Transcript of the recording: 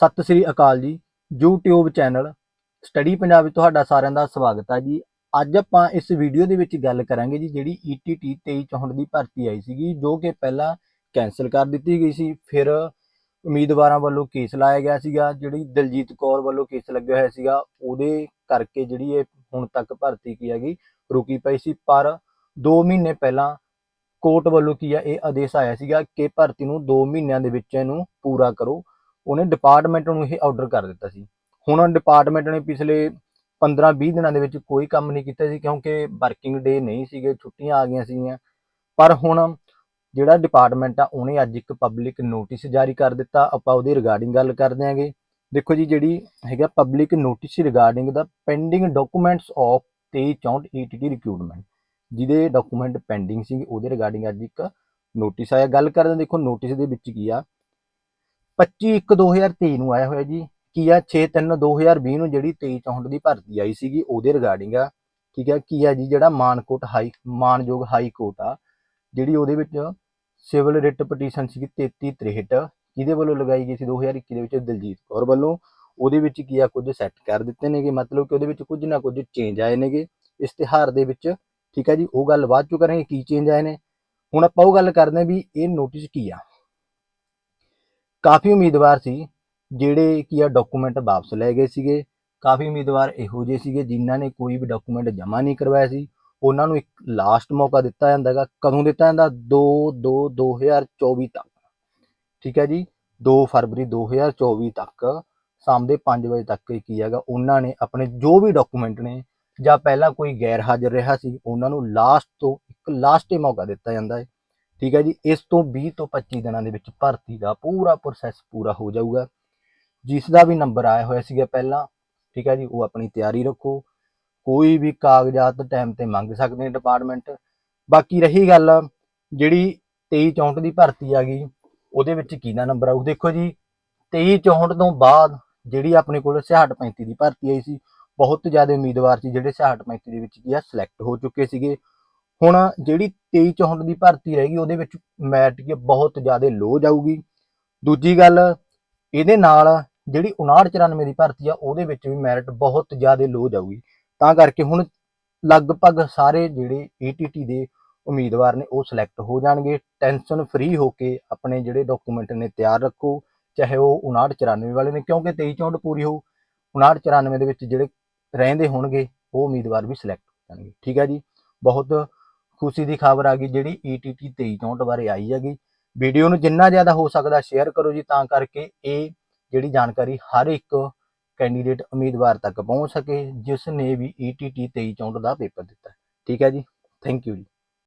ਸਤਿ ਸ੍ਰੀ ਅਕਾਲ ਜੀ, YouTube channel study Punjab ਵਿੱਚ ਤੁਹਾਡਾ ਸਾਰਿਆਂ ਦਾ ਸਵਾਗਤ ਹੈ ਜੀ। ਅੱਜ ਆਪਾਂ ਇਸ ਵੀਡੀਓ ਦੇ ਵਿੱਚ ਗੱਲ ਕਰਾਂਗੇ ਜੀ, ਜਿਹੜੀ E ETT 2364 ਦੀ ਭਰਤੀ ਆਈ ਸੀਗੀ, ਜੋ ਕਿ ਪਹਿਲਾਂ ਕੈਨਸਲ ਕਰ ਦਿੱਤੀ ਗਈ ਸੀ। ਫਿਰ ਉਮੀਦਵਾਰਾਂ ਵੱਲੋਂ ਕੇਸ ਲਾਇਆ ਗਿਆ ਸੀਗਾ, ਜਿਹੜੀ ਦਲਜੀਤ ਕੌਰ ਵੱਲੋਂ ਕੇਸ ਲੱਗਿਆ ਹੋਇਆ ਸੀਗਾ, ਉਹਦੇ ਕਰਕੇ ਜਿਹੜੀ ਇਹ ਹੁਣ ਤੱਕ ਭਰਤੀ ਕੀ ਹੈਗੀ, ਰੁਕੀ ਪਈ ਸੀ। ਪਰ 2 ਮਹੀਨੇ ਪਹਿਲਾਂ ਕੋਰਟ ਵੱਲੋਂ ਕੀ ਆ, ਇਹ ਆਦੇਸ਼ ਆਇਆ ਸੀਗਾ ਕਿ ਭਰਤੀ ਨੂੰ 2 ਮਹੀਨਿਆਂ ਦੇ ਵਿੱਚ ਇਹਨੂੰ ਪੂਰਾ ਕਰੋ। ਉਹਨੇ ਡਿਪਾਰਟਮੈਂਟ ਨੂੰ ਇਹ ਆਰਡਰ ਕਰ ਦਿੱਤਾ ਸੀ। ਹੁਣ ਡਿਪਾਰਟਮੈਂਟ ਨੇ ਪਿਛਲੇ 15-20 ਦਿਨਾਂ ਦੇ ਵਿੱਚ ਕੋਈ ਕੰਮ ਨਹੀਂ ਕੀਤਾ ਸੀ ਕਿਉਂਕਿ ਵਰਕਿੰਗ ਡੇ ਨਹੀਂ ਸੀਗੇ, ਛੁੱਟੀਆਂ ਆ ਗਈਆਂ ਸੀਗੀਆਂ। ਪਰ ਹੁਣ ਜਿਹੜਾ ਡਿਪਾਰਟਮੈਂਟ ਆ, ਉਹਨੇ ਅੱਜ ਇੱਕ ਪਬਲਿਕ ਨੋਟਿਸ ਜਾਰੀ ਕਰ ਦਿੱਤਾ। ਆਪਾਂ ਉਹਦੀ ਰਿਗਾਰਡਿੰਗ ਗੱਲ ਕਰਦੇ ਆਂਗੇ। ਦੇਖੋ ਜੀ, ਜਿਹੜੀ ਹੈਗਾ public notice regarding the pending documents of 2364 ETT recruitment ਜਿਹਦੇ ਡਾਕੂਮੈਂਟ ਪੈਂਡਿੰਗ ਸੀ ਉਹਦੇ ਰਿਗਾਰਡਿੰਗ ਅੱਜ ਇੱਕ ਨੋਟਿਸ ਆਇਆ। ਗੱਲ ਕਰਦੇ ਦੇਖੋ ਨੋਟਿਸ ਦੇ ਵਿੱਚ ਕੀ ਆ। 25/1/2023 ਨੂੰ ਆਇਆ ਹੋਇਆ ਜੀ। ਕੀ ਆ? 6/3/2020 ਨੂੰ ਜਿਹੜੀ 2364 ਦੀ ਭਰਤੀ ਆਈ ਸੀਗੀ, ਉਹਦੇ ਰਿਗਾਰਡਿੰਗ ਆ। ਠੀਕ ਹੈ ਕੀ ਆ ਜੀ? ਜਿਹੜਾ ਮਾਨਕੋਟ ਹਾਈ, ਮਾਨਯੋਗ ਹਾਈ ਕੋਰਟ ਆ, ਜਿਹੜੀ ਉਹਦੇ ਵਿੱਚ ਸਿਵਲ ਰਿਟ ਪਟੀਸ਼ਨ ਸੀਗੀ 3363 ਜਿਹਦੇ ਵੱਲੋਂ ਲਗਾਈ ਗਈ ਸੀ 2021 ਦੇ ਵਿੱਚ? ਦਲਜੀਤ ਕੌਰ ਵੱਲੋਂ। ਉਹਦੇ ਵਿੱਚ ਕੀ ਆ? ਕੁਝ ਸੈੱਟ ਕਰ ਦਿੱਤੇ ਨੇਗੇ, ਮਤਲਬ ਕਿ ਉਹਦੇ ਵਿੱਚ ਕੁਝ ਨਾ ਕੁਝ ਚੇਂਜ ਆਏ ਨੇਗੇ। ਇਸ਼ਤਿਹਾਰ ਦੇ ਵਿੱਚ, ਠੀਕ ਹੈ ਜੀ? ਉਹ ਗੱਲ ਬਾਅਦ ਚੋਂ ਕਰਾਂਗੇ, ਕੀ ਚੇਂਜ ਆਏ ਨੇ? ਹੁਣ ਆਪਾਂ ਉਹ ਗੱਲ ਕਰਦੇ ਹਾਂ ਵੀ ਇਹ ਨੋਟਿਸ ਕੀ ਆ? ਕਾਫੀ ਉਮੀਦਵਾਰ ਸੀ, ਜਿਹੜੇ ਕੀ ਆ ਡਾਕੂਮੈਂਟ ਵਾਪਸ ਲੈ ਗਏ ਸੀਗੇ। ਕਾਫੀ ਉਮੀਦਵਾਰ ਇਹੋ ਜਿਹੇ ਸੀਗੇ ਜਿਨ੍ਹਾਂ ਨੇ ਕੋਈ ਵੀ ਡਾਕੂਮੈਂਟ ਜਮ੍ਹਾਂ ਨਹੀਂ ਕਰਵਾਇਆ ਸੀ। ਉਹਨਾਂ ਨੂੰ ਇੱਕ ਲਾਸਟ ਮੌਕਾ ਦਿੱਤਾ ਜਾਂਦਾ ਹੈਗਾ। ਕਦੋਂ ਦਿੱਤਾ ਜਾਂਦਾ? 2 2 2024 ਤੱਕ। ਠੀਕ ਹੈ ਜੀ? 2 ਫਰਵਰੀ 2024 ਤੱਕ ਸ਼ਾਮ ਦੇ 5 ਵਜੇ ਤੱਕ ਕੀ ਹੈਗਾ? ਉਹਨਾਂ ਨੇ ਆਪਣੇ ਜੋ ਵੀ ਡਾਕੂਮੈਂਟ ਨੇ ਜਾਂ ਪਹਿਲਾਂ ਕੋਈ ਗੈਰ ਹਾਜ਼ਰ ਰਿਹਾ ਸੀ, ਉਹਨਾਂ ਨੂੰ ਲਾਸਟ ਤੋਂ ਇੱਕ ਲਾਸਟ ਹੀ ਮੌਕਾ ਦਿੱਤਾ ਜਾਂਦਾ ਹੈ। ਠੀਕ ਹੈ ਜੀ, ਇਸ ਤੋਂ 20 ਤੋਂ 25 ਦਿਨਾਂ ਦੇ ਵਿੱਚ ਭਰਤੀ ਦਾ ਪੂਰਾ ਪ੍ਰੋਸੈਸ ਪੂਰਾ ਹੋ ਜਾਊਗਾ। ਜਿਸ ਦਾ ਵੀ ਨੰਬਰ ਆਇਆ ਹੋਇਆ ਸੀਗਾ ਪਹਿਲਾਂ, ਠੀਕ ਹੈ ਜੀ, ਉਹ ਆਪਣੀ ਤਿਆਰੀ ਰੱਖੋ। ਕੋਈ ਵੀ ਕਾਗਜ਼ਾਤ ਟਾਈਮ ਤੇ ਮੰਗ ਸਕਦੇ ਨੇ ਡਿਪਾਰਟਮੈਂਟ ਬਾਕੀ ਰਹੀ ਗੱਲ, ਜਿਹੜੀ 23 64 ਦੀ ਭਰਤੀ ਆ ਗਈ, ਉਹਦੇ ਵਿੱਚ ਕਿਹਦਾ ਨੰਬਰ ਆਊ? ਦੇਖੋ ਜੀ 23 64 ਤੋਂ ਬਾਅਦ ਜਿਹੜੀ ਆਪਣੇ ਕੋਲ 66 35 ਦੀ ਭਰਤੀ ਆਈ ਸੀ, ਬਹੁਤ ਜ਼ਿਆਦਾ ਉਮੀਦਵਾਰ ਸੀ ਜਿਹੜੇ 66 35 ਦੇ ਵਿੱਚ ਕੀ ਆ ਸਿਲੈਕਟ ਹੋ ਚੁੱਕੇ ਸੀਗੇ। ਹੁਣ ਜਿਹੜੀ 23 64 ਦੀ ਭਰਤੀ ਰਹੇਗੀ, ਉਹਦੇ ਵਿੱਚ ਮੈਰਿਟ ਕੀ ਬਹੁਤ ਜ਼ਿਆਦਾ ਲੋ ਜਾਊਗੀ। ਦੂਜੀ ਗੱਲ, ਇਹਦੇ ਨਾਲ ਜਿਹੜੀ 59 94 ਦੀ ਭਰਤੀ ਆ, ਉਹਦੇ ਵਿੱਚ ਵੀ ਮੈਰਿਟ ਬਹੁਤ ਜ਼ਿਆਦਾ ਲੋ ਜਾਊਗੀ। ਤਾਂ ਕਰਕੇ ਹੁਣ ਲਗਭਗ ਸਾਰੇ ਜਿਹੜੇ ETT ਦੇ ਉਮੀਦਵਾਰ ਨੇ, ਉਹ ਸਿਲੈਕਟ ਹੋ ਜਾਣਗੇ। ਟੈਨਸ਼ਨ ਫ੍ਰੀ ਹੋ ਕੇ ਆਪਣੇ ਜਿਹੜੇ ਡਾਕੂਮੈਂਟ ਨੇ, ਤਿਆਰ ਰੱਖੋ। ਚਾਹੇ ਉਹ 59 94 ਵਾਲੇ ਨੇ, ਕਿਉਂਕਿ 23 64 ਪੂਰੀ ਹੋਊ 59 94 ਦੇ ਵਿੱਚ ਜਿਹੜੇ ਰਹਿੰਦੇ ਹੋਣਗੇ, ਉਹ ਉਮੀਦਵਾਰ ਵੀ ਸਿਲੈਕਟ ਹੋ ਜਾਣਗੇ। ਠੀਕ ਹੈ ਜੀ? ਬਹੁਤ ਖੁਸ਼ੀ ਦੀ ਖਬਰ ਆ ਗਈ ਜਿਹੜੀ E ETT 23 64 ਬਾਰੇ ਆਈ ਹੈਗੀ। ਵੀਡੀਓ ਨੂੰ ਜਿੰਨਾ ਜ਼ਿਆਦਾ ਹੋ ਸਕਦਾ ਸ਼ੇਅਰ ਕਰੋ ਜੀ, ਤਾਂ ਕਰਕੇ ਇਹ ਜਿਹੜੀ ਜਾਣਕਾਰੀ ਹਰ ਇੱਕ ਕੈਂਡੀਡੇਟ ਉਮੀਦਵਾਰ ਤੱਕ ਪਹੁੰਚ ਸਕੇ ਜਿਸ ਨੇ ਵੀ E ETT 23 64 ਦਾ ਪੇਪਰ ਦਿੱਤਾ। ਠੀਕ ਹੈ ਜੀ। ਥੈਂਕ ਯੂ ਜੀ।